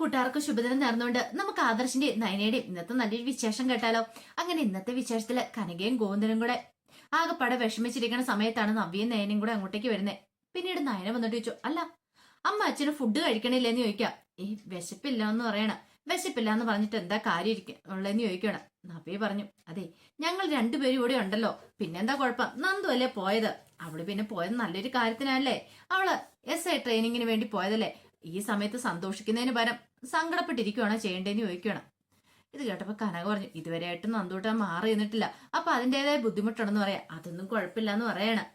കൂട്ടുകാർക്ക് ശുഭദിനം നേർന്നുകൊണ്ട് നമുക്ക് ആദർശിന്റെ നയനയുടെയും ഇന്നത്തെ നല്ലൊരു വിശേഷം കേട്ടാലോ? അങ്ങനെ ഇന്നത്തെ വിശേഷത്തിൽ കനകയും ഗോവിന്ദനും കൂടെ ആകെപ്പാടെ വിഷമിച്ചിരിക്കുന്ന സമയത്താണ് നവ്യയും നയനയും കൂടെ അങ്ങോട്ടേക്ക് വരുന്നത് പിന്നീട് നയന വന്നിട്ട് ചോദിച്ചു അല്ല അമ്മ അച്ഛന് ഫുഡ് കഴിക്കണില്ലെന്ന് ചോദിക്കാം. ഈ വിശപ്പില്ല എന്ന് പറയണ. വിശപ്പില്ല എന്ന് പറഞ്ഞിട്ട് എന്താ കാര്യം ഇരിക്ക ഉള്ളതെന്ന് ചോദിക്കണം നവ്യ പറഞ്ഞു അതെ ഞങ്ങൾ രണ്ടുപേരും ഇവിടെ ഉണ്ടല്ലോ. പിന്നെന്താ കുഴപ്പം? നന്ദു അല്ലേ പോയത്? അവൾ പിന്നെ പോയത് നല്ലൊരു കാര്യത്തിനല്ലേ? അവൾ എസ് ഐ ട്രെയിനിങ്ങിന് വേണ്ടി പോയതല്ലേ? ഈ സമയത്ത് സന്തോഷിക്കുന്നതിന് പരം സങ്കടപ്പെട്ടിരിക്കുകയാണോ ചെയ്യേണ്ടതെന്ന് ചോദിക്കണം ഇത് കേട്ടപ്പോൾ കനക പറഞ്ഞു ഇതുവരെയായിട്ടും നന്ദൂട്ടാൻ മാറി നിന്നിട്ടില്ല. അപ്പൊ അതിന്റെതായ ബുദ്ധിമുട്ടുണ്ടെന്ന് പറയാം. അതൊന്നും കുഴപ്പമില്ല എന്ന് പറയണം.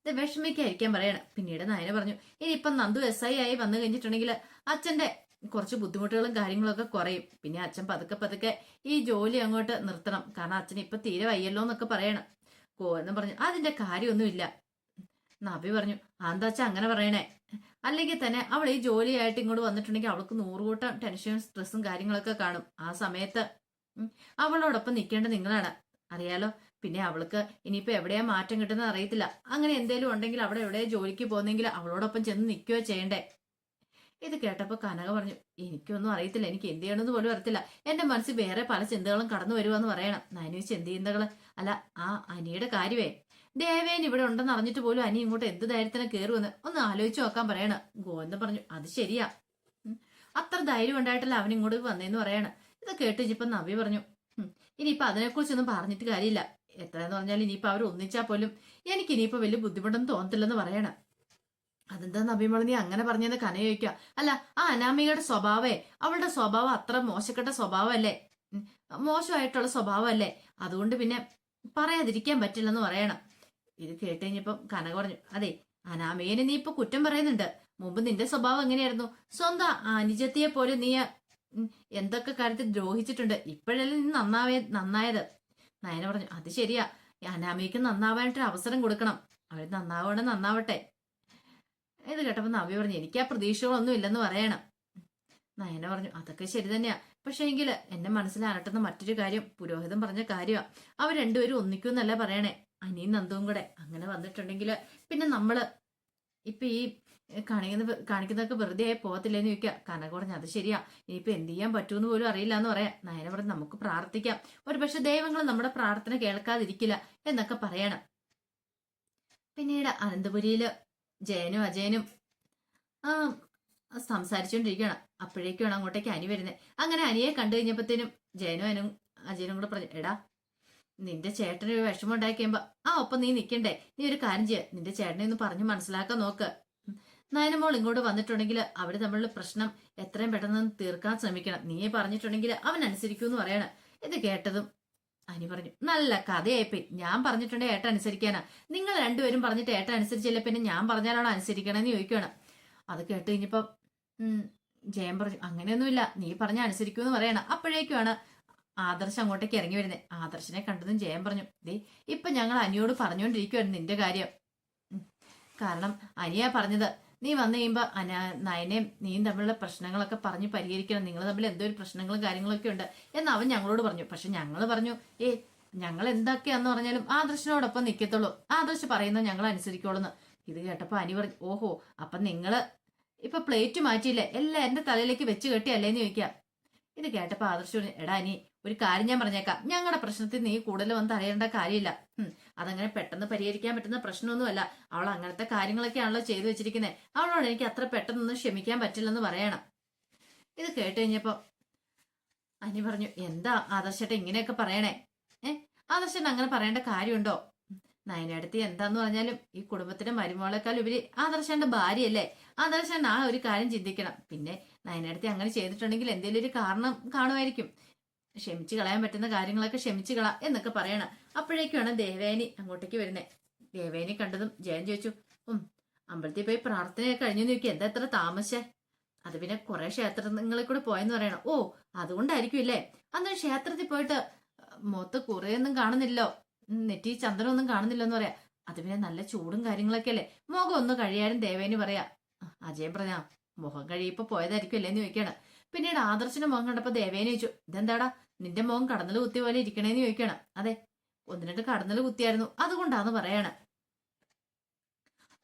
ഇത് വിഷമിക്കായിരിക്കാൻ പറയണം. പിന്നീട് നായന പറഞ്ഞു ഇനി ഇനിയിപ്പം നന്ദു എസ് ഐ ആയി വന്നു കഴിഞ്ഞിട്ടുണ്ടെങ്കിൽ അച്ഛന്റെ കുറച്ച് ബുദ്ധിമുട്ടുകളും കാര്യങ്ങളൊക്കെ കുറയും. പിന്നെ അച്ഛൻ പതുക്കെ പതുക്കെ ഈ ജോലി അങ്ങോട്ട് നിർത്തണം. കാരണം അച്ഛൻ ഇപ്പൊ തീരെ വയ്യല്ലോ എന്നൊക്കെ പറയണം. കോ എന്ന് പറഞ്ഞു അതിന്റെ കാര്യമൊന്നുമില്ല. നബി പറഞ്ഞു എന്താച്ചാ അങ്ങനെ പറയണേ? അല്ലെങ്കിൽ തന്നെ അവൾ ഈ ജോലിയായിട്ട് ഇങ്ങോട്ട് വന്നിട്ടുണ്ടെങ്കിൽ അവൾക്ക് നൂറുകൂട്ടം ടെൻഷനും സ്ട്രെസ്സും കാര്യങ്ങളൊക്കെ കാണും. ആ സമയത്ത് അവളോടൊപ്പം നിൽക്കേണ്ട നിങ്ങളാണ്. അറിയാലോ? പിന്നെ അവൾക്ക് ഇനിയിപ്പോ എവിടെയാ മാറ്റം കിട്ടുന്നത് അറിയത്തില്ല. അങ്ങനെ എന്തേലും ഉണ്ടെങ്കിൽ അവിടെ എവിടെയാ ജോലിക്ക് പോകുന്നെങ്കിൽ അവളോടൊപ്പം ചെന്ന് നിൽക്കുകയോ ചെയ്യണ്ടേ. ഇത് കേട്ടപ്പോ കനക പറഞ്ഞു എനിക്കൊന്നും അറിയത്തില്ല എനിക്ക് എന്ത് ചെയ്യണമെന്ന് പോലും അറിയത്തില്ല. എന്റെ മനസ്സിൽ വേറെ പല ചിന്തകളും കടന്നു വരുവാന്ന് പറയണം. നനുവിച്ച് എന്ത് ചിന്തകൾ? അല്ല ആ അനിയുടെ കാര്യമേ. ദേവേൻ ഇവിടെ ഉണ്ടെന്ന് അറിഞ്ഞിട്ട് പോലും അനി ഇങ്ങോട്ട് എന്ത് ധൈര്യത്തിന് കയറുമെന്ന് ഒന്ന് ആലോചിച്ച് നോക്കാൻ പറയണ. ഗോവിന്ദൻ പറഞ്ഞു അത് ശരിയാ. അത്ര ധൈര്യം ഉണ്ടായിട്ടല്ല അവൻ ഇങ്ങോട്ട് വന്നേന്ന് പറയണ? ഇത് കേട്ട് ഇപ്പൊ നവി പറഞ്ഞു ഉം. ഇനിയിപ്പൊ അതിനെക്കുറിച്ചൊന്നും പറഞ്ഞിട്ട് കാര്യമില്ല. എത്രയെന്ന് പറഞ്ഞാൽ ഇനിയിപ്പൊ അവർ ഒന്നിച്ചാൽ പോലും എനിക്ക് ഇനിയിപ്പോ വലിയ ബുദ്ധിമുട്ടൊന്നും തോന്നത്തില്ലെന്ന് പറയണം. അതെന്താ നബിമോൾ നീ അങ്ങനെ പറഞ്ഞെന്ന് കന ചോദിക്കുക അല്ല ആ അനാമികയുടെ സ്വഭാവേ അവളുടെ സ്വഭാവം അത്ര മോശപ്പെട്ട സ്വഭാവമല്ലേ. മോശമായിട്ടുള്ള സ്വഭാവമല്ലേ അതുകൊണ്ട് പിന്നെ പറയാതിരിക്കാൻ പറ്റില്ലെന്ന് പറയണം. ഇത് കേട്ട് കഴിഞ്ഞപ്പം കനക പറഞ്ഞു അതെ അനാമികനെ നീ ഇപ്പൊ കുറ്റം പറയുന്നുണ്ട്. മുമ്പ് നിന്റെ സ്വഭാവം എങ്ങനെയായിരുന്നു? സ്വന്തം അനുജത്തിയെ പോലെ നീ എന്തൊക്കെ കാര്യത്തിൽ ദ്രോഹിച്ചിട്ടുണ്ട്? ഇപ്പോഴല്ലേ നീ നന്നാവേ നന്നായത്. നയന പറഞ്ഞു അത് ശരിയാ. അനാമികക്ക് നന്നാവാനായിട്ടൊരു അവസരം കൊടുക്കണം. അവർ നന്നാവണം നന്നാവട്ടെ. ഇത് കേട്ടപ്പോ നവ്യ പറഞ്ഞു എനിക്ക് ആ പ്രതീക്ഷകളൊന്നും ഇല്ലെന്ന് പറയണം. നയന പറഞ്ഞു അതൊക്കെ ശരി തന്നെയാ. പക്ഷെ എങ്കിൽ എന്റെ മനസ്സിൽ അരട്ടുന്ന മറ്റൊരു കാര്യം പുരോഹിതം പറഞ്ഞ കാര്യമാ. അവർ രണ്ടുപേരും ഒന്നിക്കുമെന്നല്ല പറയണേ. അനിയും നന്ദുവും കൂടെ അങ്ങനെ വന്നിട്ടുണ്ടെങ്കിൽ പിന്നെ നമ്മൾ ഇപ്പൊ ഈ കാണിക്കുന്ന കാണിക്കുന്നതൊക്കെ വെറുതെ ആയി പോകത്തില്ലെന്ന് ചോദിക്കുക കനക പറഞ്ഞു അത് ശരിയാ. ഇനിയിപ്പോ എന്ത് ചെയ്യാൻ പറ്റൂന്ന് പോലും അറിയില്ല എന്ന് പറയാം. നയന പറഞ്ഞു നമുക്ക് പ്രാർത്ഥിക്കാം. ഒരു പക്ഷെ ദൈവങ്ങൾ നമ്മുടെ പ്രാർത്ഥന കേൾക്കാതിരിക്കില്ല എന്നൊക്കെ പറയണം. പിന്നീട് അനന്തപുരിയിൽ ജയനും അജയനും ആ സംസാരിച്ചുകൊണ്ടിരിക്കുകയാണ് അപ്പോഴേക്കാണ് അങ്ങോട്ടേക്ക് അനി വരുന്നത് അങ്ങനെ അനിയെ കണ്ടു കഴിഞ്ഞപ്പോഴത്തേനും ജയനും അനും അജയനും കൂടെ പറഞ്ഞു എടാ നിന്റെ ചേട്ടന് ഒരു വിഷമം ഉണ്ടാക്കിയുമ്പോ ആ ഒപ്പം നീ നിക്കണ്ടേ? നീ ഒരു കാര്യം ചെയ്യ. നിന്റെ ചേട്ടനെ ഒന്ന് പറഞ്ഞു മനസ്സിലാക്കാൻ നോക്ക്. നയനമോൾ ഇങ്ങോട്ട് വന്നിട്ടുണ്ടെങ്കിൽ അവർ തമ്മിലുള്ള പ്രശ്നം എത്രയും പെട്ടെന്ന് തീർക്കാൻ ശ്രമിക്കണം. നീ പറഞ്ഞിട്ടുണ്ടെങ്കിൽ അവൻ അനുസരിക്കൂന്ന് പറയണം. ഇത് കേട്ടതും അനി പറഞ്ഞു നല്ല കഥയായിപ്പി ഞാൻ പറഞ്ഞിട്ടുണ്ട് ഏട്ട അനുസരിക്കാനാ. നിങ്ങൾ രണ്ടുപേരും പറഞ്ഞിട്ട് ഏട്ട അനുസരിച്ചില്ല പിന്നെ ഞാൻ പറഞ്ഞാലാണോ അനുസരിക്കണമെന്ന് ചോദിക്കുകയാണ് അത് കേട്ട് കഴിഞ്ഞപ്പം ജയൻ പറഞ്ഞു അങ്ങനെയൊന്നുമില്ല. നീ പറഞ്ഞ അനുസരിക്കൂന്ന് പറയണം. അപ്പോഴേക്കുമാണ് ആദർശ് അങ്ങോട്ടേക്ക് ഇറങ്ങി വരുന്നത് ആദർശിനെ കണ്ടതും ജയൻ പറഞ്ഞു ദേ ഇപ്പൊ ഞങ്ങൾ അനിയോട് പറഞ്ഞുകൊണ്ടിരിക്കുവായിരുന്നു നിന്റെ കാര്യം. കാരണം അനിയാ പറഞ്ഞത് നീ വന്നു കഴിയുമ്പോൾ അന നയനയും നീയും തമ്മിലുള്ള പ്രശ്നങ്ങളൊക്കെ പറഞ്ഞ് പരിഹരിക്കണം. നിങ്ങൾ തമ്മിൽ എന്തോ ഒരു പ്രശ്നങ്ങളും കാര്യങ്ങളൊക്കെ ഉണ്ട് എന്ന് അവൻ ഞങ്ങളോട് പറഞ്ഞു. പക്ഷെ ഞങ്ങൾ പറഞ്ഞു ഏ ഞങ്ങൾ എന്തൊക്കെയാന്ന് പറഞ്ഞാലും ആദർശിനോടൊപ്പം നിൽക്കത്തുള്ളൂ ആദർശ് പറയുന്നത് ഞങ്ങൾ അനുസരിക്കോളെന്ന്. ഇത് കേട്ടപ്പോൾ അനി പറഞ്ഞു ഓഹോ അപ്പം നിങ്ങൾ ഇപ്പൊ പ്ലേറ്റ് മാറ്റിയില്ലേ? എല്ലാം എന്റെ തലയിലേക്ക് വെച്ച് കെട്ടിയല്ലേന്ന് ചോദിക്കാം. ഇത് കേട്ടപ്പോൾ ആദർശ് പറഞ്ഞു എടാ അനി ഒരു കാര്യം ഞാൻ പറഞ്ഞേക്കാം. ഞങ്ങളുടെ പ്രശ്നത്തിൽ നീ കൂടുതൽ വന്ന് അറിയേണ്ട കാര്യമില്ല. അതങ്ങനെ പെട്ടെന്ന് പരിഹരിക്കാൻ പറ്റുന്ന പ്രശ്നമൊന്നുമല്ല. അവൾ അങ്ങനത്തെ കാര്യങ്ങളൊക്കെയാണല്ലോ ചെയ്തു വെച്ചിരിക്കുന്നത് അവളോട് എനിക്ക് അത്ര പെട്ടെന്നൊന്നും ക്ഷമിക്കാൻ പറ്റില്ലെന്ന് പറയണം. ഇത് കേട്ട് കഴിഞ്ഞപ്പോ അനി പറഞ്ഞു എന്താ ആദർശട്ടെ ഇങ്ങനെയൊക്കെ പറയണേ? ഏ? ആദർശൻ അങ്ങനെ പറയേണ്ട കാര്യമുണ്ടോ? നയനടുത്ത് എന്താന്ന് പറഞ്ഞാലും ഈ കുടുംബത്തിന്റെ മരുമോളേക്കാൾ ഉപരി ആദർശന്റെ ഭാര്യയല്ലേ? ആദർശൻ ആ ഒരു കാര്യം ചിന്തിക്കണം. പിന്നെ നയനടുത്ത് അങ്ങനെ ചെയ്തിട്ടുണ്ടെങ്കിൽ എന്തെങ്കിലും ഒരു കാരണം കാണുമായിരിക്കും. ക്ഷമിച്ചു കളയാൻ പറ്റുന്ന കാര്യങ്ങളൊക്കെ ക്ഷമിച്ചു കള എന്നൊക്കെ പറയണം. അപ്പോഴേക്കാണ് ദേവേനി അങ്ങോട്ടേക്ക് വരുന്നത് ദേവേനി കണ്ടതും ജയൻ ചോദിച്ചു ഉം അമ്പലത്തിൽ പോയി പ്രാർത്ഥനയൊക്കെ കഴിഞ്ഞു നോക്കി എന്താ എത്ര താമസേ അത് പിന്നെ കുറെ ക്ഷേത്രങ്ങളിൽ കൂടെ പോയെന്ന് പറയണം. ഓ അതുകൊണ്ടായിരിക്കും ഇല്ലേ അന്ന് ക്ഷേത്രത്തിൽ പോയിട്ട് മൊത്ത കുറേയൊന്നും കാണുന്നില്ലോ നെറ്റി ചന്ദ്രനൊന്നും കാണുന്നില്ലെന്ന് പറയാ. അത് പിന്നെ നല്ല ചൂടും കാര്യങ്ങളൊക്കെ അല്ലേ മുഖം ഒന്ന് കഴിയാനും ദേവേനി പറയാ അജയൻ പറഞ്ഞ മുഖം കഴിയപ്പോ പോയതായിരിക്കും അല്ലേന്ന് ചോദിക്കാണ്. പിന്നീട് ആദർശിന്റെ മുഖം കണ്ടപ്പോ ദേവേനെ ചോദിച്ചു ഇതെന്താടാ? നിന്റെ മുഖം കടന്നൽ കുത്തി പോലെ ഇരിക്കണേന്ന് ചോദിക്കണം. അതെ ഒന്ന് രണ്ട് കടന്നൽ കുത്തിയായിരുന്നു. അതുകൊണ്ടാന്ന് പറയാണ്.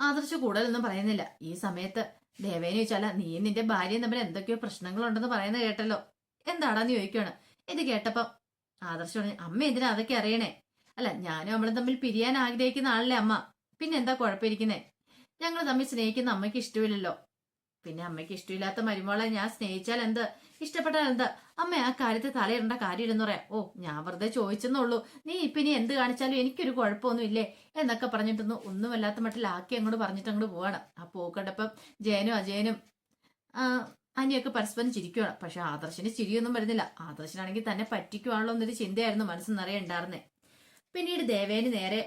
ആദർശ് കൂടുതലൊന്നും പറയുന്നില്ല. ഈ സമയത്ത് ദേവേനെ ചോദിച്ചാല നീ നിന്റെ ഭാര്യയും തമ്മിൽ എന്തൊക്കെയോ പ്രശ്നങ്ങളുണ്ടെന്ന് പറയുന്നത് കേട്ടല്ലോ. എന്താടാന്ന് ചോദിക്കുകയാണ് ഇത് കേട്ടപ്പം ആദർശ് പറഞ്ഞു അമ്മ എന്തിനാ അതൊക്കെ അറിയണേ? അല്ല ഞാനും അവളും തമ്മിൽ പിരിയാൻ ആഗ്രഹിക്കുന്ന ആളല്ലേ അമ്മ. പിന്നെന്താ കുഴപ്പമിരിക്കുന്നേ? ഞങ്ങൾ തമ്മിൽ സ്നേഹിക്കുന്ന അമ്മയ്ക്ക് ഇഷ്ടമില്ലല്ലോ. പിന്നെ അമ്മയ്ക്ക് ഇഷ്ടമില്ലാത്ത മരുമോളെ ഞാൻ സ്നേഹിച്ചാൽ എന്ത്? ഇഷ്ടപ്പെട്ടാൽ എന്ത്? അമ്മ ആ കാര്യത്തിൽ തലയിടേണ്ട കാര്യമില്ലെന്ന് പറയാം. ഓ ഞാൻ വെറുതെ ചോദിച്ചെന്നുള്ളൂ. നീ ഇപ്പൊ ഇനി എന്ത് കാണിച്ചാലും എനിക്കൊരു കുഴപ്പമൊന്നും ഇല്ലേ എന്നൊക്കെ പറഞ്ഞിട്ടൊന്ന് ഒന്നുമല്ലാത്ത മട്ടിലാക്കി അങ്ങോട്ട് പറഞ്ഞിട്ട് അങ്ങോട്ട് പോവാണ്. ആ പോക്കണ്ടപ്പം ജയനും അജയനും അനിയൊക്കെ പരസ്പരം ചിരിക്കുകയാണ് പക്ഷെ ആദർശന് ചിരിയൊന്നും വരുന്നില്ല. ആദർശനാണെങ്കിൽ തന്നെ പറ്റിക്കുവാണല്ലോ എന്നൊരു ചിന്തയായിരുന്നു മനസ്സിൽ നിറയെ ഉണ്ടായിരുന്നേ. പിന്നീട് ദേവേന് നേരെ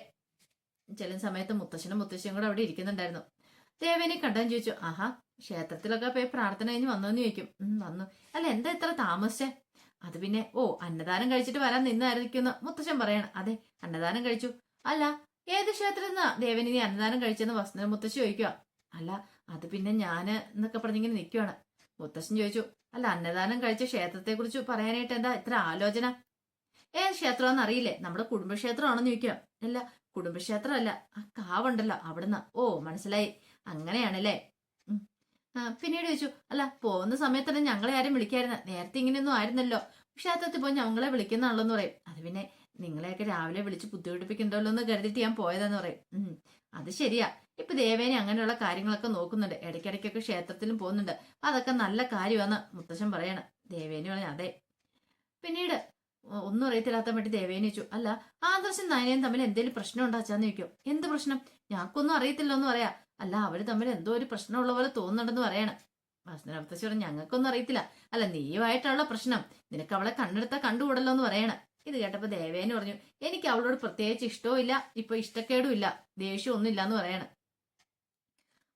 ചില സമയത്ത് മുത്തശ്ശനും മുത്തശ്ശിയും കൂടെ അവിടെ ഇരിക്കുന്നുണ്ടായിരുന്നു. ദേവേനെ കണ്ടാൻ ചോദിച്ചു ആഹാ ക്ഷേത്രത്തിലൊക്കെ പോയി പ്രാർത്ഥന കഴിഞ്ഞ് വന്നോന്ന് ചോദിക്കും. വന്നു. അല്ല എന്താ ഇത്ര താമസിച്ചേ? അത് പിന്നെ ഓ അന്നദാനം കഴിച്ചിട്ട് വരാൻ നിന്നായിരിക്കുന്നു മുത്തശ്ശൻ പറയണം. അതെ അന്നദാനം കഴിച്ചു. അല്ല ഏത് ക്ഷേത്രത്തിൽ ദേവന് നീ അന്നദാനം കഴിച്ചെന്ന് വസന്ത മുത്തശ്ശി ചോദിക്കുക അല്ല അത് പിന്നെ ഞാൻ എന്നൊക്കെ പറഞ്ഞിങ്ങനെ നിൽക്കുവാണ് മുത്തശ്ശൻ ചോദിച്ചു അല്ല അന്നദാനം കഴിച്ച ക്ഷേത്രത്തെ കുറിച്ച് പറയാനായിട്ട് എന്താ ഇത്ര ആലോചന? ഏ ക്ഷേത്രമാണെന്ന് അറിയില്ലേ? നമ്മുടെ കുടുംബക്ഷേത്രമാണെന്ന് ചോദിക്കുക അല്ല കുടുംബക്ഷേത്രമല്ല ആ കാവുണ്ടല്ലോ അവിടുന്ന്. ഓ മനസ്സിലായി. അങ്ങനെയാണല്ലേ? പിന്നീട് ചോദിച്ചു അല്ല പോകുന്ന സമയത്ത് തന്നെ ഞങ്ങളെ ആരും വിളിക്കായിരുന്ന? നേരത്തെ ഇങ്ങനെയൊന്നും ആയിരുന്നല്ലോ. പക്ഷെ അത്തത്തിൽ പോയി ഞങ്ങളെ വിളിക്കുന്നാണല്ലോ എന്ന് പറയും അത് പിന്നെ നിങ്ങളെയൊക്കെ രാവിലെ വിളിച്ച് ബുദ്ധിമുട്ടിപ്പിക്കണ്ടല്ലോ എന്ന് കരുതിയിട്ട് ഞാൻ പോയതെന്ന് പറയും. അത് ശരിയാ. ഇപ്പൊ ദേവേനെ അങ്ങനെയുള്ള കാര്യങ്ങളൊക്കെ നോക്കുന്നുണ്ട്. ഇടയ്ക്കിടയ്ക്കൊക്കെ ക്ഷേത്രത്തിലും പോകുന്നുണ്ട്. അതൊക്കെ നല്ല കാര്യമാണ് മുത്തശ്ശൻ പറയണം. ദേവേനെ പറഞ്ഞ അതെ. പിന്നീട് ഒന്നും അറിയത്തില്ലാത്ത വേണ്ടി ദേവേനെ ചോദിച്ചു അല്ല ആദർശം നയനയും തമ്മിൽ എന്തെങ്കിലും പ്രശ്നം ഉണ്ടാച്ചാന്ന് ചോദിക്കും. എന്ത് പ്രശ്നം? ഞങ്ങൾക്കൊന്നും അറിയത്തില്ലോ എന്ന് പറയാ. അല്ല അവർ തമ്മിൽ എന്തോ ഒരു പ്രശ്നമുള്ള പോലെ തോന്നുന്നുണ്ടെന്ന് പറയണം. വാസനപ്രത്യക്ഷ പറഞ്ഞു ഞങ്ങൾക്കൊന്നും അറിയത്തില്ല. അല്ല നീയുമായിട്ടുള്ള പ്രശ്നം. നിനക്ക് അവളെ കണ്ണെടുത്ത കണ്ടുകൂടല്ലോ എന്ന് പറയണം. ഇത് കേട്ടപ്പോൾ ദേവേന് പറഞ്ഞു എനിക്ക് അവളോട് പ്രത്യേകിച്ച് ഇഷ്ടവും ഇല്ല ഇപ്പൊ ഇഷ്ടക്കേടും ഇല്ല ദേഷ്യം ഒന്നും എന്ന് പറയണം.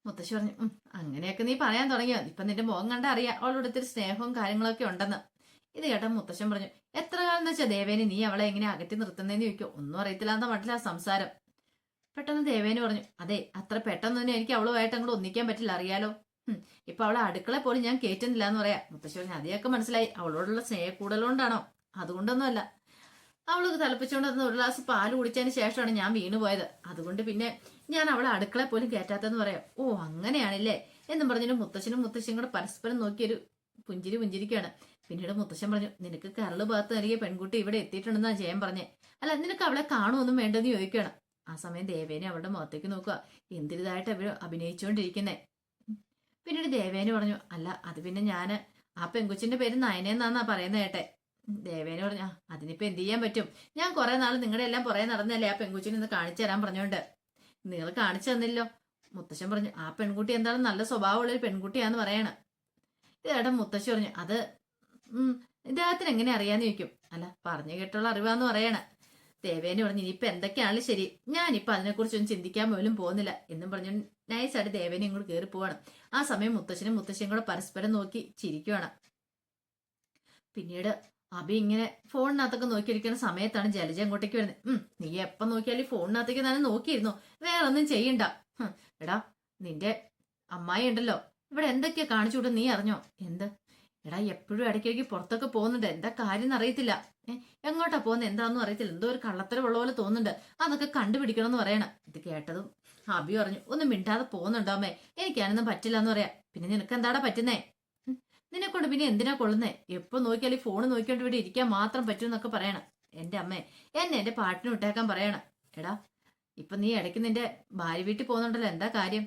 മുത്തശ്ശി പറഞ്ഞു അങ്ങനെയൊക്കെ നീ പറയാൻ തുടങ്ങിയോ? ഇപ്പൊ നിന്റെ മുഖം കണ്ട അറിയാം. അവളോട് ഇത്തിരി സ്നേഹവും കാര്യങ്ങളൊക്കെ ഉണ്ടെന്ന്. ഇത് കേട്ട മുത്തശ്ശൻ പറഞ്ഞു എത്ര കാലം എന്ന് വെച്ചാൽ ദേവേനെ നീ അവളെ എങ്ങനെ അകറ്റി നിർത്തുന്നതെന്ന് ചോദിക്കും. ഒന്നും അറിയത്തില്ലാത്ത മട്ടില്ല സംസാരം. പെട്ടെന്ന് ദേവേന് പറഞ്ഞു അതെ അത്ര പെട്ടെന്ന് തന്നെ എനിക്ക് അവളുമായിട്ട് അങ്ങോട്ട് ഒന്നിക്കാൻ പറ്റില്ല അറിയാലോ? ഇപ്പൊ അവളെ അടുക്കള പോലും ഞാൻ കേറ്റുന്നില്ല എന്ന് പറയാം. മുത്തശ്ശി പറഞ്ഞു അതെയൊക്കെ മനസ്സിലായി അവളോടുള്ള സ്നേഹക്കൂടലുകൊണ്ടാണോ? അതുകൊണ്ടൊന്നുമല്ല. അവൾ തിളപ്പിച്ചുകൊണ്ട് ഒരു ഗ്ലാസ് പാൽ കുടിച്ചതിന് ശേഷമാണ് ഞാൻ വീണു പോയത്. അതുകൊണ്ട് പിന്നെ ഞാൻ അവളെ അടുക്കള പോലും കയറ്റാത്തെന്ന് പറയാം. ഓ അങ്ങനെയാണല്ലേ? എന്നും പറഞ്ഞിട്ട് മുത്തശ്ശനും മുത്തശ്ശിയും കൂടെ പരസ്പരം നോക്കിയൊരു പുഞ്ചിരി പുഞ്ചിരിക്കുകയാണ്. പിന്നീട് മുത്തശ്ശൻ പറഞ്ഞു നിനക്ക് കരൾ ഭാഗത്ത് നൽകിയ പെൺകുട്ടി ഇവിടെ എത്തിയിട്ടുണ്ടെന്നാണ് ജയൻ പറഞ്ഞേ. അല്ല നിനക്ക് അവളെ കാണുമൊന്നും വേണ്ടെന്ന് ചോദിക്കുകയാണ്. ആ സമയം ദേവേനെ അവളുടെ മുഖത്തേക്ക് നോക്കുക. എന്തിരിതായിട്ട് അവർ അഭിനയിച്ചുകൊണ്ടിരിക്കുന്നേ? പിന്നീട് ദേവേനെ പറഞ്ഞു അല്ല അത് പിന്നെ ഞാൻ ആ പെങ്കുച്ചിന്റെ പേര് നയനെന്നാന്നാ പറയുന്നത് കേട്ടെ. ദേവേനെ പറഞ്ഞു അതിനിപ്പോ എന്ത് ചെയ്യാൻ പറ്റും? ഞാൻ കുറെ നാൾ നിങ്ങളുടെ എല്ലാം പുറകെ നടന്നല്ലേ ആ പെൺകുച്ചിനെ ഒന്ന് കാണിച്ചു തരാൻ പറഞ്ഞോണ്ട്. നിങ്ങൾ കാണിച്ചു തന്നില്ലോ. മുത്തശ്ശൻ പറഞ്ഞു ആ പെൺകുട്ടി എന്താണ് നല്ല സ്വഭാവമുള്ള ഒരു പെൺകുട്ടിയാന്ന് പറയണ. ഇതേട്ട മുത്തശ്ശി പറഞ്ഞു അത് ഇദ്ദേഹത്തിന് എങ്ങനെ അറിയാന്ന് ചോദിക്കും? അല്ല പറഞ്ഞു കേട്ടുള്ള അറിവാന്ന് പറയണ. ദേവേനെ പറഞ്ഞു ഇനിയിപ്പൊ എന്തൊക്കെയാണെങ്കിലും ശരി? ഞാനിപ്പോ അതിനെക്കുറിച്ചൊന്നും ചിന്തിക്കാൻ പോലും പോകുന്നില്ല എന്നും പറഞ്ഞു നൈസായിട്ട് ദേവേനെ ഇങ്ങോട്ട് കയറി പോവാണ്. ആ സമയം മുത്തശ്ശനും മുത്തശ്ശിയും കൂടെ പരസ്പരം നോക്കി ചിരിക്കുവാണ്. പിന്നീട് അബി ഇങ്ങനെ ഫോണിനകത്തൊക്കെ നോക്കിയിരിക്കുന്ന സമയത്താണ് ജലജ അങ്ങോട്ടേക്ക് വരുന്നത്. ഉം നീ എപ്പം നോക്കിയാലും ഫോണിനകത്തേക്ക് തന്നെ നോക്കിയിരുന്നു. വേറെ ഒന്നും ചെയ്യണ്ട എടാ നിന്റെ അമ്മായി ഉണ്ടല്ലോ. ഇവിടെ എന്തൊക്കെയാ കാണിച്ചു വിടും നീ അറിഞ്ഞോ? എന്ത്? എടാ എപ്പോഴും ഇടയ്ക്കിടയ്ക്ക് പുറത്തൊക്കെ പോകുന്നുണ്ട്. എന്താ കാര്യം അറിയത്തില്ല. എങ്ങോട്ടാ പോകുന്നത് എന്താണെന്നും അറിയത്തില്ല. എന്തോ ഒരു കള്ളത്തരമുള്ള പോലെ തോന്നുന്നുണ്ട്. അതൊക്കെ കണ്ടുപിടിക്കണം എന്ന് പറയണം. ഇത് കേട്ടതും അബി പറഞ്ഞു ഒന്നും മിണ്ടാതെ പോകുന്നുണ്ടോ അമ്മേ? എനിക്കാനൊന്നും പറ്റില്ല എന്ന് പറയാം. പിന്നെ നിനക്ക് എന്താടാ പറ്റുന്നേ? നിന്നെ കൊണ്ട് പിന്നെ എന്തിനാ കൊള്ളുന്നേ? എപ്പോ നോക്കിയാലും ഫോൺ നോക്കിക്കൊണ്ട് ഇവിടെ ഇരിക്കാൻ മാത്രം പറ്റും എന്നൊക്കെ പറയണം. എന്റെ അമ്മേ എന്നെ എന്റെ പാട്ടിന് വിട്ടേക്കാൻ പറയണം. എടാ ഇപ്പൊ നീ ഇടയ്ക്ക് നിന്റെ ഭാര്യ വീട്ടിൽ പോകുന്നുണ്ടല്ലോ. എന്താ കാര്യം?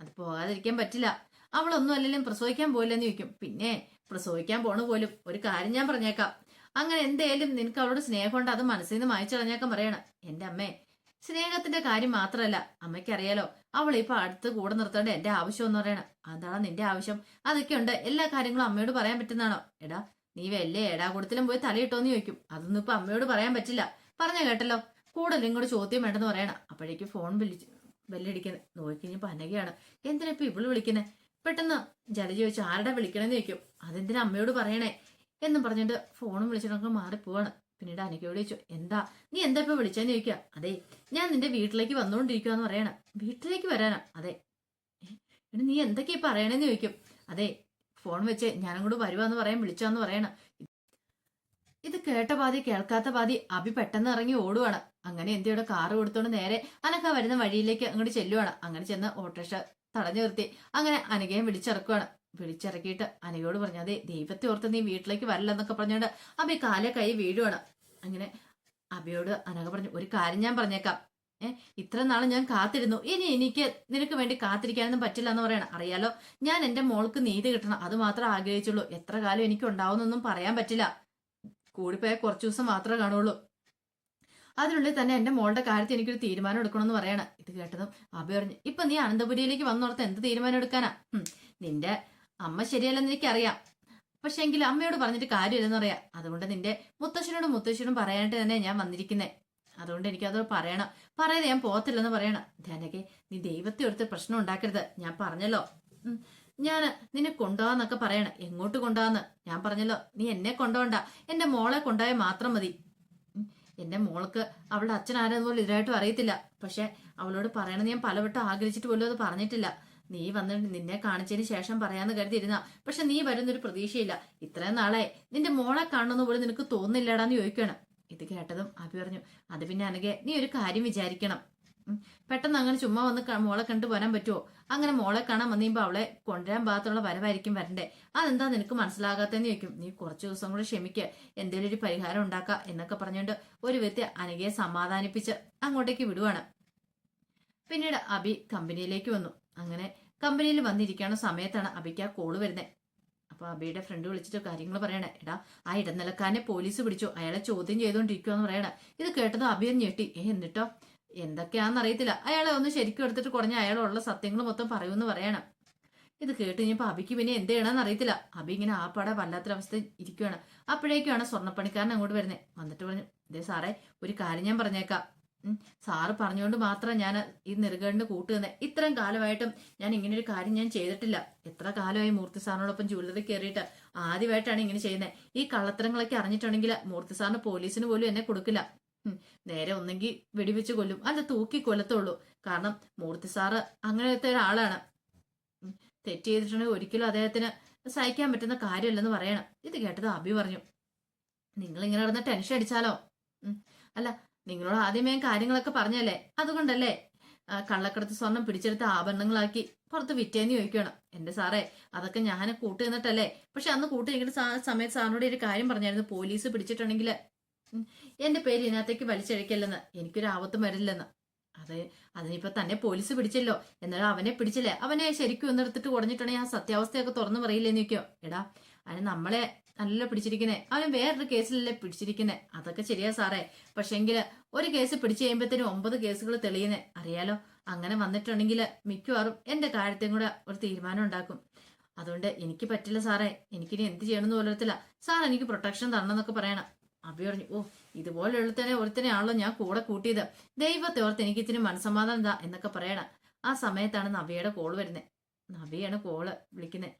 അത് പോകാതിരിക്കാൻ പറ്റില്ല. അവളൊന്നും അല്ലെങ്കിലും പ്രസവിക്കാൻ പോയില്ലെന്ന് ചോദിക്കും. പിന്നെ പ്രസവിക്കാൻ പോണ പോലും ഒരു കാര്യം ഞാൻ പറഞ്ഞേക്കാം. അങ്ങനെ എന്തേലും നിനക്ക് അവളോട് സ്നേഹമുണ്ട്? അത് മനസ്സിൽ നിന്ന് മായച്ചു കളഞ്ഞേക്കാൻ പറയണം. എന്റെ അമ്മേ സ്നേഹത്തിന്റെ കാര്യം മാത്രമല്ല അമ്മയ്ക്കറിയാലോ അവൾ ഇപ്പൊ അടുത്ത് കൂടെ നിർത്തേണ്ട എന്റെ ആവശ്യം എന്ന് പറയണം. അതാണ് നിന്റെ ആവശ്യം? അതൊക്കെ ഉണ്ട്. എല്ലാ കാര്യങ്ങളും അമ്മയോട് പറയാൻ പറ്റുന്നതാണോ? എടാ നീ വല്ലേ എടാ കൂടത്തിലും പോയി തലയിട്ടോന്ന് ചോദിക്കും. അതൊന്നും ഇപ്പൊ അമ്മയോട് പറയാൻ പറ്റില്ല. പറഞ്ഞ കേട്ടല്ലോ. കൂടുതൽ ഇങ്ങോട്ട് ചോദ്യം വേണ്ടെന്ന് പറയണം. അപ്പോഴേക്ക് ഫോൺ വിളിച്ച് ബെല്ലടിക്കുന്നത് നോക്കിക്കഴിഞ്ഞ് പനകയാണ്. എന്തിനാ ഇപ്പൊ ഇവൾ വിളിക്കുന്നത് പെട്ടെന്ന് ജലജ ചോദിച്ചു ആരുടെ വിളിക്കണമെന്ന് ചോദിക്കും. അതെന്തിനാ അമ്മയോട് പറയണേ? എന്നും പറഞ്ഞിട്ട് ഫോണും വിളിച്ചിട്ടൊക്കെ മാറിപ്പോവാണ് പിന്നീട് അനക്കയോട് ചോദിച്ചു എന്താ? നീ എന്താ ഇപ്പൊ വിളിച്ചെന്ന് ചോദിക്കുക അതെ ഞാൻ നിന്റെ വീട്ടിലേക്ക് വന്നുകൊണ്ടിരിക്കുവാന്ന് പറയണം. വീട്ടിലേക്ക് വരാനാ? അതെ. പിന്നെ നീ എന്തൊക്കെയാ പറയണേന്ന് ചോദിക്കും. അതെ ഫോൺ വെച്ച് ഞാനും കൂടെ വരുവാന്ന് പറയാൻ വിളിച്ചാന്ന് പറയണം. ഇത് കേട്ട പാതി കേൾക്കാത്ത പാതി അഭി പെട്ടെന്ന് ഇറങ്ങി ഓടുവാണ്. അങ്ങനെ എന്തിയുടെ കാറ് കൊടുത്തോണ്ട് നേരെ അനക്ക വരുന്ന വഴിയിലേക്ക് അങ്ങോട്ട് ചെല്ലുവാണ്. അങ്ങനെ ചെന്ന് ഓട്ടോറിക്ഷ തടഞ്ഞു നിർത്തി. അങ്ങനെ അനഘയും വിളിച്ചിറക്കുവാണ്. വിളിച്ചിറക്കിയിട്ട് അനയോട് പറഞ്ഞു അതെ ദൈവത്തെ ഓർത്ത് നീ വീട്ടിലേക്ക് വരില്ലെന്നൊക്കെ പറഞ്ഞുകൊണ്ട് അബി കാലെ കൈ വീഴുവാണ്. അങ്ങനെ അബിയോട് അനഘ പറഞ്ഞു ഒരു കാര്യം ഞാൻ പറഞ്ഞേക്കാം. ഏഹ് ഇത്ര നാളെ ഞാൻ കാത്തിരുന്നു. ഇനി എനിക്ക് നിനക്ക് വേണ്ടി കാത്തിരിക്കാനൊന്നും പറ്റില്ല എന്ന് പറയണം. അറിയാലോ ഞാൻ എന്റെ മോൾക്ക് നീതി കിട്ടണം. അത് മാത്രം ആഗ്രഹിച്ചുള്ളൂ. എത്ര കാലം എനിക്ക് ഉണ്ടാവുന്നൊന്നും പറയാൻ പറ്റില്ല. കൂടിപ്പോയാൽ കുറച്ചു ദിവസം മാത്രമേ കാണുള്ളൂ. അതിനുള്ളിൽ തന്നെ എന്റെ മോളുടെ കാര്യത്തിൽ എനിക്കൊരു തീരുമാനം എടുക്കണമെന്ന് പറയണം. ഇത് കേട്ടതും അബി പറഞ്ഞു ഇപ്പൊ നീ അനന്തപുരിയിലേക്ക് വന്നോർത്ത് എന്ത് തീരുമാനം എടുക്കാനാ? നിന്റെ അമ്മ ശരിയല്ലെന്ന് എനിക്കറിയാം. പക്ഷെ എങ്കിൽ അമ്മയോട് പറഞ്ഞിട്ട് കാര്യമില്ലെന്ന് അറിയാം അതുകൊണ്ട് നിന്റെ മുത്തശ്ശനോടും മുത്തശ്ശനോടും പറയാനായിട്ട് തന്നെ ഞാൻ വന്നിരിക്കുന്നേ. അതുകൊണ്ട് എനിക്കത് പറയണം. പറയാതെ ഞാൻ പോകത്തില്ലെന്ന് പറയണം. ധ്യാനകെ നീ ദൈവത്തെ ഓർത്ത് പ്രശ്നം ഉണ്ടാക്കരുത്. ഞാൻ പറഞ്ഞല്ലോ. ഞാൻ നിന്നെ കൊണ്ടുപോകാന്നൊക്കെ പറയണം. എങ്ങോട്ട് കൊണ്ടുപോകാന്ന്? ഞാൻ പറഞ്ഞല്ലോ. നീ എന്നെ കൊണ്ടുപോണ്ട എന്റെ മോളെ കൊണ്ടുപോയാൽ മാത്രം മതി. എന്റെ മോൾക്ക് അവളുടെ അച്ഛൻ ആരെന്ന് പോലും ഇതിനായിട്ടും അറിയത്തില്ല. പക്ഷെ അവളോട് പറയണമെന്ന് ഞാൻ പലവട്ടം ആഗ്രഹിച്ചിട്ട് പോലും അത് പറഞ്ഞിട്ടില്ല. നീ വന്ന് നിന്നെ കാണിച്ചതിന് ശേഷം പറയാന്ന് കരുതിയിരുന്ന. പക്ഷെ നീ വരുന്നൊരു പ്രതീക്ഷയില്ല. ഇത്രയും നാളെ നിന്റെ മോളെ കാണുന്ന പോലും നിനക്ക് തോന്നില്ലടാന്ന് ചോദിക്കണം. ഇത് കേട്ടതും അഭി പറഞ്ഞു അത് പിന്നെ അനകെ നീ ഒരു കാര്യം വിചാരിക്കണം. പെട്ടെന്ന് അങ്ങനെ ചുമ്മാ വന്ന് മോളെ കണ്ടു വരാൻ പറ്റുമോ അങ്ങനെ മോളെ കാണാൻ വന്നീമ്പോ അവളെ കൊണ്ടുവരാൻ ഭാഗത്തുള്ള വരവായിരിക്കും വരണ്ടേ? അതെന്താ നിനക്ക് മനസ്സിലാകാത്തെന്ന് ചോദിക്കും. നീ കുറച്ചു ദിവസം കൂടെ ക്ഷമിക്ക. എന്തെങ്കിലും ഒരു പരിഹാരം ഉണ്ടാക്ക എന്നൊക്കെ പറഞ്ഞുകൊണ്ട് ഒരു വ്യക്തി അനകയെ സമാധാനിപ്പിച്ച് അങ്ങോട്ടേക്ക് വിടുവാണ്. പിന്നീട് അബി കമ്പനിയിലേക്ക് വന്നു. അങ്ങനെ കമ്പനിയിൽ വന്നിരിക്കുന്ന സമയത്താണ് അബിക്ക് ആ കോൾ വരുന്നത് അപ്പൊ അബിയുടെ ഫ്രണ്ട് വിളിച്ചിട്ട് കാര്യങ്ങൾ പറയണേ. എടാ ആ ഇടനിലക്കാരനെ പോലീസ് പിടിച്ചു. അയാളെ ചോദ്യം ചെയ്തുകൊണ്ടിരിക്കുവാന്ന് പറയണേ. ഇത് കേട്ടത് അബിയെ ഞെട്ടി. ഏ എന്നിട്ടോ? എന്തൊക്കെയാണെന്ന് അറിയത്തില്ല. അയാളെ ഒന്ന് ശരിക്കും എടുത്തിട്ട് കുറഞ്ഞ അയാളുള്ള സത്യങ്ങൾ മൊത്തം പറയുമെന്ന് പറയണം. ഇത് കേട്ട് കഴിഞ്ഞപ്പോൾ അബിക്ക് പിന്നെ എന്ത് ചെയ്യണമെന്ന് അറിയത്തില്ല. അബി ഇങ്ങനെ ആ പാടെ വല്ലാത്തൊരവസ്ഥ ഇരിക്കുവാണ്. അപ്പോഴേക്കുമാണ് സ്വർണപ്പണിക്കാരൻ അങ്ങോട്ട് വരുന്നത് വന്നിട്ട് പറഞ്ഞു ഇതേ സാറേ ഒരു കാര്യം ഞാൻ പറഞ്ഞേക്കാം. സാറ് പറഞ്ഞുകൊണ്ട് മാത്രം ഞാൻ ഈ നെറുകേടിന് കൂട്ടുതന്നെ ഇത്രയും കാലമായിട്ടും ഞാൻ ഇങ്ങനെ ഒരു കാര്യം ഞാൻ ചെയ്തിട്ടില്ല. എത്ര കാലമായി മൂർത്തി സാറിനോടൊപ്പം ജ്വല്ലറി കയറിയിട്ട് ആദ്യമായിട്ടാണ് ഇങ്ങനെ ചെയ്യുന്നത് ഈ കള്ളത്തരങ്ങളൊക്കെ അറിഞ്ഞിട്ടുണ്ടെങ്കിൽ മൂർത്തി സാറിന് പോലീസിന് പോലും എന്നെ കൊടുക്കില്ല. നേരെ ഒന്നെങ്കിൽ വെടിവെച്ച് കൊല്ലും. അല്ല തൂക്കി കൊല്ലത്തുള്ളൂ. കാരണം മൂർത്തി സാറ് അങ്ങനത്തെ ഒരാളാണ്. തെറ്റ് ചെയ്തിട്ടുണ്ടെങ്കിൽ ഒരിക്കലും അദ്ദേഹത്തിന് സഹിക്കാൻ പറ്റുന്ന കാര്യമല്ലെന്ന് പറയണം. ഇത് കേട്ടത് അഭി പറഞ്ഞു. നിങ്ങൾ ഇങ്ങനെ നടന്ന് ടെൻഷൻ അടിച്ചാലോ? അല്ല നിങ്ങളോട് ആദ്യമേ കാര്യങ്ങളൊക്കെ പറഞ്ഞല്ലേ? അതുകൊണ്ടല്ലേ? കള്ളക്കടത്ത് സ്വർണം പിടിച്ചെടുത്ത് ആഭരണങ്ങളാക്കി പുറത്ത് വിറ്റേന്ന് ചോദിക്കണം എന്റെ സാറേ അതൊക്കെ ഞാൻ കൂട്ടി നിന്നിട്ടല്ലേ? പക്ഷെ അന്ന് കൂട്ടി നിൽക്കുന്ന സമയത്ത് സാറിനോട് ഒരു കാര്യം പറഞ്ഞായിരുന്നു. പോലീസ് പിടിച്ചിട്ടുണ്ടെങ്കിൽ എന്റെ പേര് ഇതിനകത്തേക്ക് വലിച്ചഴിക്കല്ലെന്ന്. എനിക്കൊരു ആപത്തും വരില്ലെന്ന്. അത് അതിനിപ്പോ തന്നെ പോലീസ് പിടിച്ചല്ലോ. എന്നാലും അവനെ പിടിച്ചില്ലേ? അവനെ ശരിക്കും ഒന്നെടുത്തിട്ട് കുറഞ്ഞിട്ടുണ്ടെങ്കിൽ ആ സത്യാവസ്ഥയൊക്കെ തുറന്നു പറയില്ലെന്ന് നിൽക്കോ എടാ അതിന് നമ്മളെ നല്ല പിടിച്ചിരിക്കുന്നേ. അവൻ വേറൊരു കേസിലല്ലേ പിടിച്ചിരിക്കുന്നേ. അതൊക്കെ ശരിയാ സാറേ. പക്ഷെങ്കിൽ ഒരു കേസ് പിടിച്ചു കഴിയുമ്പോഴത്തേനും ഒമ്പത് കേസുകൾ തെളിയുന്നേ. അറിയാലോ? അങ്ങനെ വന്നിട്ടുണ്ടെങ്കിൽ മിക്കവാറും എന്റെ കാര്യത്തെയും കൂടെ ഒരു തീരുമാനം ഉണ്ടാക്കും. അതുകൊണ്ട് എനിക്ക് പറ്റില്ല സാറേ. എനിക്കിനി എന്ത് ചെയ്യണമെന്ന് പോലത്തില്ല സാർ എനിക്ക് പ്രൊട്ടക്ഷൻ തരണം എന്നൊക്കെ പറയണം. അഭി പറഞ്ഞു ഓ ഇതുപോലെ തന്നെ ഒരുത്തനെയാണല്ലോ ഞാൻ കൂടെ കൂട്ടിയത്. ദൈവത്തെ ഓർത്ത് എനിക്ക് ഇത്തിരി മനസ്സമാധാനം എന്താ എന്നൊക്കെ പറയണം. ആ സമയത്താണ് നവിയുടെ കോൾ വരുന്നത് നവിയാണ് കോൾ വിളിക്കുന്നത്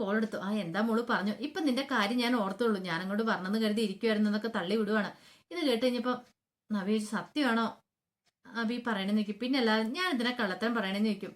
കോൾ എടുത്തു. ആ എന്താ മോൾ പറഞ്ഞു? ഇപ്പൊ നിന്റെ കാര്യം ഞാൻ ഓർത്തുള്ളൂ. ഞാൻ അങ്ങോട്ട് പറഞ്ഞെന്ന് കരുതി ഇരിക്കുവായിരുന്നു എന്നൊക്കെ തള്ളി വിടുവാണ്. ഇത് കേട്ട് കഴിഞ്ഞപ്പോ നബി സത്യമാണോ? അബി പറയണെന്ന് ചോദിക്കും. പിന്നെ അല്ലാതെ ഞാൻ ഇതിനെ കള്ളത്തരം പറയണെന്ന് ചോദിക്കും.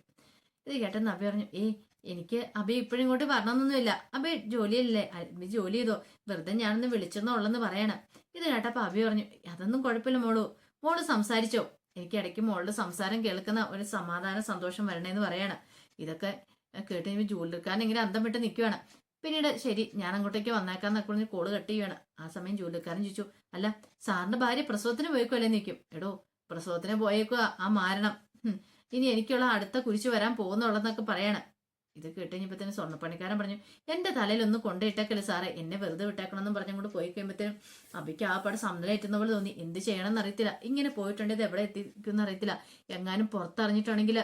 ഇത് കേട്ട നബി പറഞ്ഞു ഏ എനിക്ക് അബി ഇപ്പോഴും ഇങ്ങോട്ട് പറഞ്ഞൊന്നുമില്ല അബി ജോലിയല്ലേ? അബി ജോലി ചെയ്തോ? വെറുതെ ഞാനൊന്ന് വിളിച്ചെന്നുള്ളെന്ന് പറയണം. ഇത് കേട്ടപ്പോ അബി പറഞ്ഞു അതൊന്നും കുഴപ്പമില്ല മോളു. മോൾ സംസാരിച്ചോ? എനിക്ക് ഇടയ്ക്ക് മോളുടെ സംസാരം കേൾക്കുന്ന ഒരു സമാധാന സന്തോഷം വരണേന്ന് പറയണം. ഇതൊക്കെ കേട്ട് കഴിയുമ്പോൾ ജൂലിക്കാരൻ ഇങ്ങനെ അന്തം വിട്ട് നിൽക്കുകയാണ് പിന്നീട് ശരി ഞാൻ അങ്ങോട്ടേക്ക് വന്നേക്കാന്ന് പറഞ്ഞ് കോൾ കട്ട് ചെയ്യുവാണ്. ആ സമയം ജൂലിക്കാരൻ ചോദിച്ചു അല്ല സാറിന്റെ ഭാര്യ പ്രസവത്തിന് പോയേക്കുമല്ലേ നിൽക്കും എടോ പ്രസവത്തിന് പോയേക്കുക ആ മാരണം. ഇനി എനിക്കുള്ള അടുത്ത കുരിശ് വരാൻ പോകുന്നുള്ളതെന്നൊക്കെ പറയാണ്. ഇത് കേട്ടുകഴിഞ്ഞപ്പോഴത്തേനും സ്വർണപ്പണിക്കാരൻ പറഞ്ഞു എന്റെ തലയിൽ ഒന്ന് കൊണ്ടിട്ടേക്കല്ലേ സാറേ എന്നെ വെറുതെ വിട്ടേക്കണമെന്നും പറഞ്ഞുകൊണ്ട് പോയി കഴിയുമ്പോഴത്തേനും അബിക്ക് ആ പാടെ സമ്മതലേറ്റുന്ന പോലെ തോന്നി. എന്ത് ചെയ്യണമെന്ന് അറിയത്തില്ല. ഇങ്ങനെ പോയിട്ടുണ്ടെങ്കിൽ എവിടെ എത്തിക്കുമെന്ന് അറിയത്തില്ല. എങ്ങാനും പുറത്തറിഞ്ഞിട്ടുണ്ടെങ്കിൽ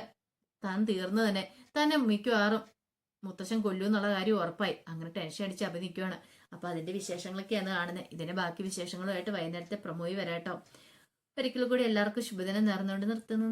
താൻ തീർന്നു തന്നെ. തന്നെ മിക്കവാറും മുത്തശ്ശൻ കൊല്ലു എന്നുള്ള കാര്യം ഉറപ്പായി. അങ്ങനെ ടെൻഷൻ അടിച്ച് അഭിനയിക്കുകയാണ് നിൽക്കുവാണ് അപ്പൊ അതിന്റെ വിശേഷങ്ങളൊക്കെയാണ് കാണുന്നത് ഇതിന്റെ ബാക്കി വിശേഷങ്ങളുമായിട്ട് വൈകുന്നേരത്തെ പ്രമോയി വരാട്ടോ. ഒരിക്കലും കൂടി എല്ലാവർക്കും ശുഭദിനം നേർന്നുകൊണ്ട് നിർത്തുന്നു.